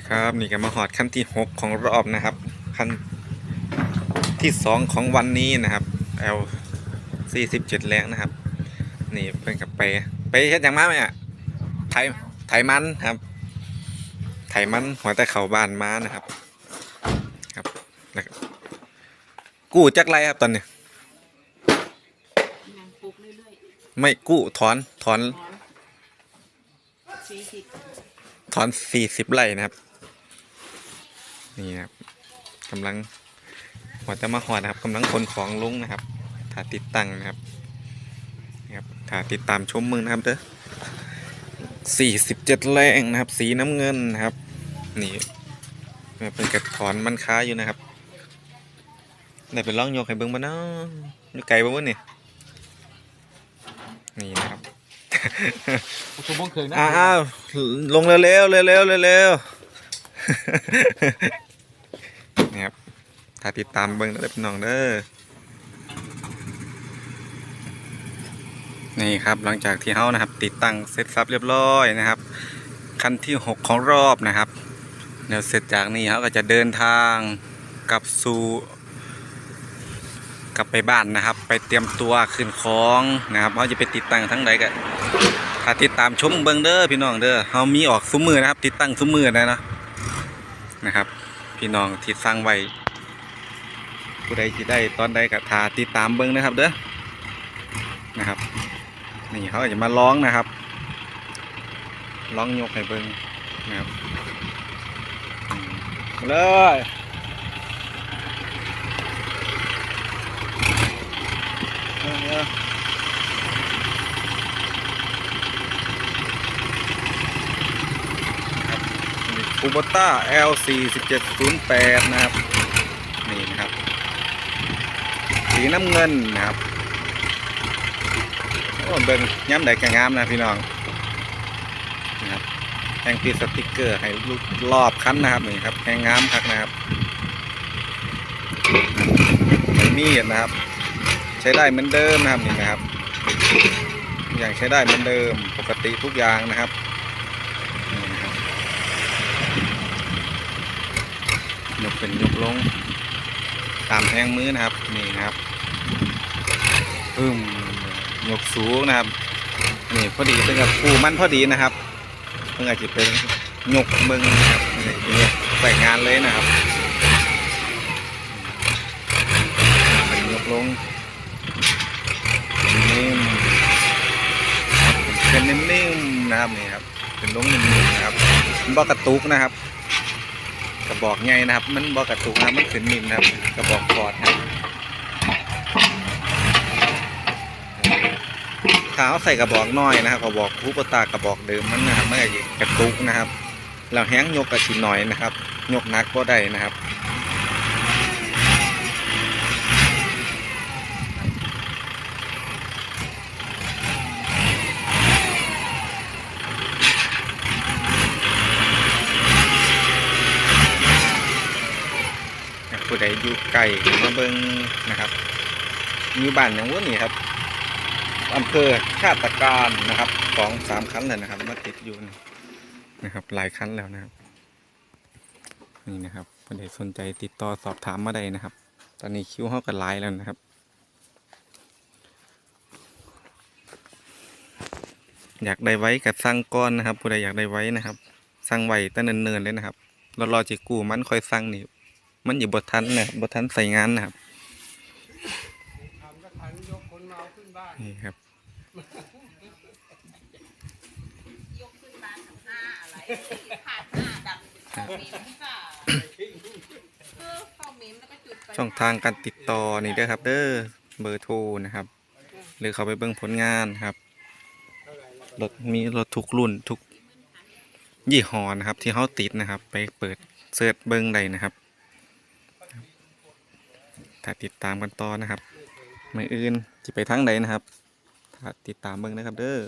นี่ครับนี่ก็มาหอดขั้นที่ 6 ของรอบนะครับขั้นที่ 2 ของวันนี้นะครับ L 47แรงนะครับ นี่เพิ่นกับไป ไปเฮ็ดหยังมาไหมอะไถไถมันครับ ไถมันหัวแต่เข่าบ้านมานะครับ ครับก็กู้จักไรครับตอนนี้ยไม่กู้ถอนถอน ถอนสี่สิบถอนสี่สิบไร่นะครับ นี่นะครับกำลังหัวจะมาหอดนะครับกำลังขนของลงนะครับถ้าติดตั้งนะครับนี่ครับถ้าติดตามชมมือนะครับเด้อสี่สิบเจ็ดแรงนะครับ สีน้ำเงินนะครับ นี่เป็นกระถอนมันค้าอยู่นะครับได้เป็นล่องโยกให้เบิ้งบ้านาะอยู่ไกลบ้างวะนี่นี่นะครับผู้ชมบ้องเคยนะอ้าวลงเร็วๆเร็วๆเร็วๆเร็วๆ นี่ครับถ้าติดตามเบิ้งได้เป็นน้องเด้อ นี่ครับหลังจากที่เฮานะครับ ติดตั้งเสร็จสับเรียบร้อยนะครับขั้นที่ 6 ของรอบนะครับ เดี๋ยวเสร็จจากนี้เขาก็จะเดินทางกลับสู่กลับไปบ้านนะครับ ไปเตรียมตัวขึ้นของนะครับเขาจะไปติดตั้งทั้งใดกันถ้าติดตามชมเบิงเด้อพี่น้องเด้อเฮามีออกซุ้มมือนะครับ ติดตั้งซุ้มมือได้นะ นะครับ พี่น้องที่สร้างไว้ผู้ใดที่ได้ตอนใดก็ทาติดตามเบิงนะครับ เด้อนะครับนี่เขาจะมาร้องนะครับร้องยกให้เบิงนะครับเลยเอาๆ คูโบต้า L 4 7 0 8 นะครับ นี่นะครับ สีน้ำเงินนะครับโอ้เบิ่งย้ำใดแกงามนะพี่น้องนะครับแห่งติดสติกเกอร์ให้ลุกรอบคันนะครับนี่ครับแหงงามคักนะครับม่มีดนะครับ ใช้ได้เหมือนเดิมนะครับนี่นะครับอย่างใช้ได้เหมือนเดิมปกติทุกอย่างนะครับนี่นะครับ ยกเป็นยกลง ตามแทงมือนะครับนี่นะครับปึ้มยกสูงนะครับนี่พอดีเป็นกับปูมันพอดีนะครับเพิ่งอาจจะเป็นยกมึงนะครับนี่ใส่งานเลยนะครับเป็นยกลงนิ่มเป็นนิ่มๆนะครับนี่ครับเป็นลงนิ่มๆนะครับมันบอกระตุกนะครับ กระบอกไงนะครับ มันบอกกระตุกนะมันขึ้นนิ่มนะครับ กระบอกฟอดนะครับถ้าวใส่กระบอกน้อยนะครับ กระบอกผู้ประตากระบอกเดิมมันนะครับไม่กระตุกนะครับเราแห้งยกกระชินหน่อยนะครับ ยกหนักก็ได้นะครับ ผู้ใดอยู่ไกลมาเบิงนะครับมีบ้านอย่างว่านี่ครับอำเภอชาติการนะครับสองสามคันเลยนะครับมาติดอยู่นะครับ หลายคันแล้วนะครับนี่นะครับผู้ใดสนใจติดต่อสอบถามมาได้นะครับ ตอนนี้คิวเขากันไลายแล้วนะครับ อยากได้ไว้กับสร้างก้อนนะครับ ผู้ใดอยากได้ไว้นะครับสร้างไว้ตั้งเนินๆเลยนะครับรารอจิกูมันค่อยสร้างนี่ มันอยู่บททันนะครับบททันใส่งานนะครับนี่ครับยกขึ้นมาทำหน้าอะไรผ่านหน้าดำเข้าเมมค่ะเออเข้าเมมแล้วก็จุดไปช่องทางการติดต่อนี่เด้อครับเด้อเบอร์โทรนะครับ หรือเขาไปเบิ่งผลงานครับรถมีรถทุกรุ่นทุกยี่ห้อนะครับ ที่เขาติดนะครับ ไปเปิดเสิร์ชเบิ่งได้นะครับ ถ้าติดตามกันต่อนะครับ มืออื่นจะไปทางใดนะครับ ถ้าติดตามเบิ่งนะครับเด้อ